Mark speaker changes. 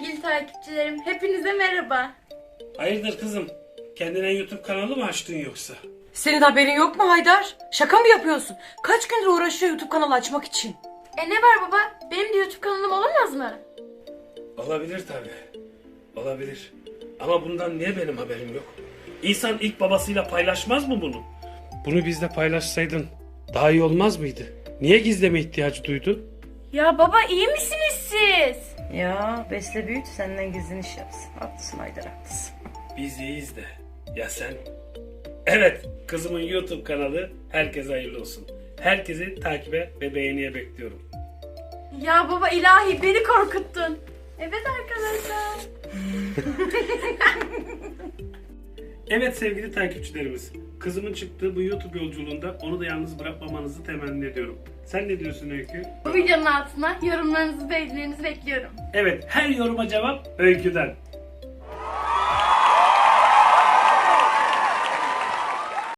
Speaker 1: takipçilerim. Hepinize merhaba.
Speaker 2: Hayırdır kızım? Kendine YouTube kanalı mı açtın yoksa?
Speaker 3: Senin haberin yok mu Haydar? Şaka mı yapıyorsun? Kaç gündür uğraşıyor YouTube kanalı açmak için.
Speaker 1: E ne var baba? Benim de YouTube kanalım olamaz mı?
Speaker 2: Olabilir tabii. Olabilir. Ama bundan niye benim haberim yok? İnsan ilk babasıyla paylaşmaz mı bunu? Bunu bizle paylaşsaydın daha iyi olmaz mıydı? Niye gizleme ihtiyacı duydun?
Speaker 1: Ya baba iyi misiniz siz?
Speaker 3: Ya besle büyüt senden gizlin iş yapsın. Haklısın Haydar haklısın.
Speaker 2: Biz iyiyiz de. Ya sen? Evet, kızımın YouTube kanalı herkese hayırlı olsun. Herkesi takibe ve beğeniye bekliyorum.
Speaker 1: Ya baba ilahi beni korkuttun. Evet arkadaşlar.
Speaker 2: Evet sevgili takipçilerimiz, kızımın çıktığı bu YouTube yolculuğunda onu da yalnız bırakmamanızı temenni ediyorum. Sen ne diyorsun Öykü?
Speaker 1: Bu videonun altına yorumlarınızı, beğenilerinizi bekliyorum.
Speaker 2: Evet, her yoruma cevap Öykü'den.